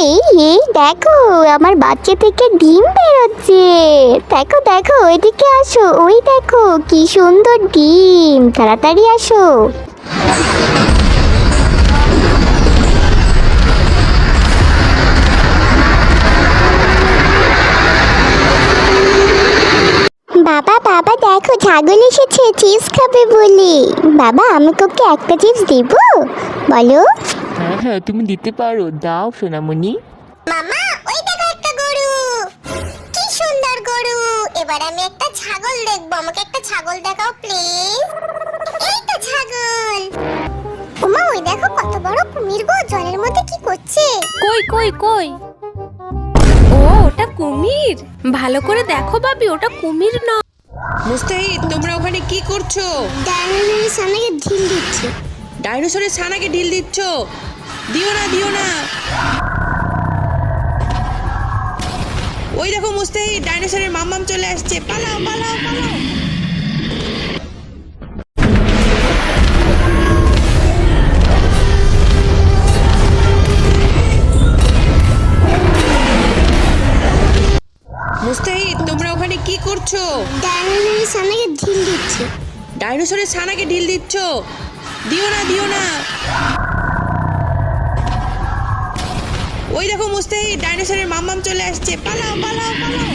এই এই দেখো, আমার বাচ্চা থেকে ডিম বেরোচ্ছে। দেখো দেখো এদিকে আসো, ওই দেখো, কি সুন্দর ডিম। তাড়াতাড়ি আসো। বাবা বাবা, দেখো, ছাগল এসেছে, চিপস খাবে বলে। বাবা, আমি তোকে একটা চিপস দিব? বলো। হ্যাঁ হ্যাঁ তুমি দিতে পারো। দাও সোনামণি। মামা ওই দেখো একটা গরু। কি সুন্দর গরু। এবার আমি একটা ছাগল দেখব। আমাকে একটা ছাগল দেখাও প্লিজ এই তো ছাগল। ওমা ওই দেখো কত বড় কুমির গো জলের মধ্যে কি করছে? কই কই কই? ও ওটা কুমির। ভালো করে দেখো বাবি ওটা কুমির না মুস্তাহিদ তোমরা ওখানে কি করছ? ডাইনোসরের সামনে ঢিল দিচ্ছে। ডাইনোসরের ছানাকে ঢিল দিচ্ছ। দিও না দিও না। ওই দেখো মুস্তাহিদ ডাইনোসরের মাম্মাম চলে আসছে। পালাও পালাও পালাও। মুস্তাহিদ তোমরা ওখানে কি করছ? ডাইনোসরের ঢিল দিচ্ছে। ডাইনোসরের ছানাকে ঢিল দিচ্ছ? দিও না দিও না। ওই দেখো মুস্তাহিদ ডাইনোসরের মাম্মাম চলে আসছে। পালাও পালাও পালাও।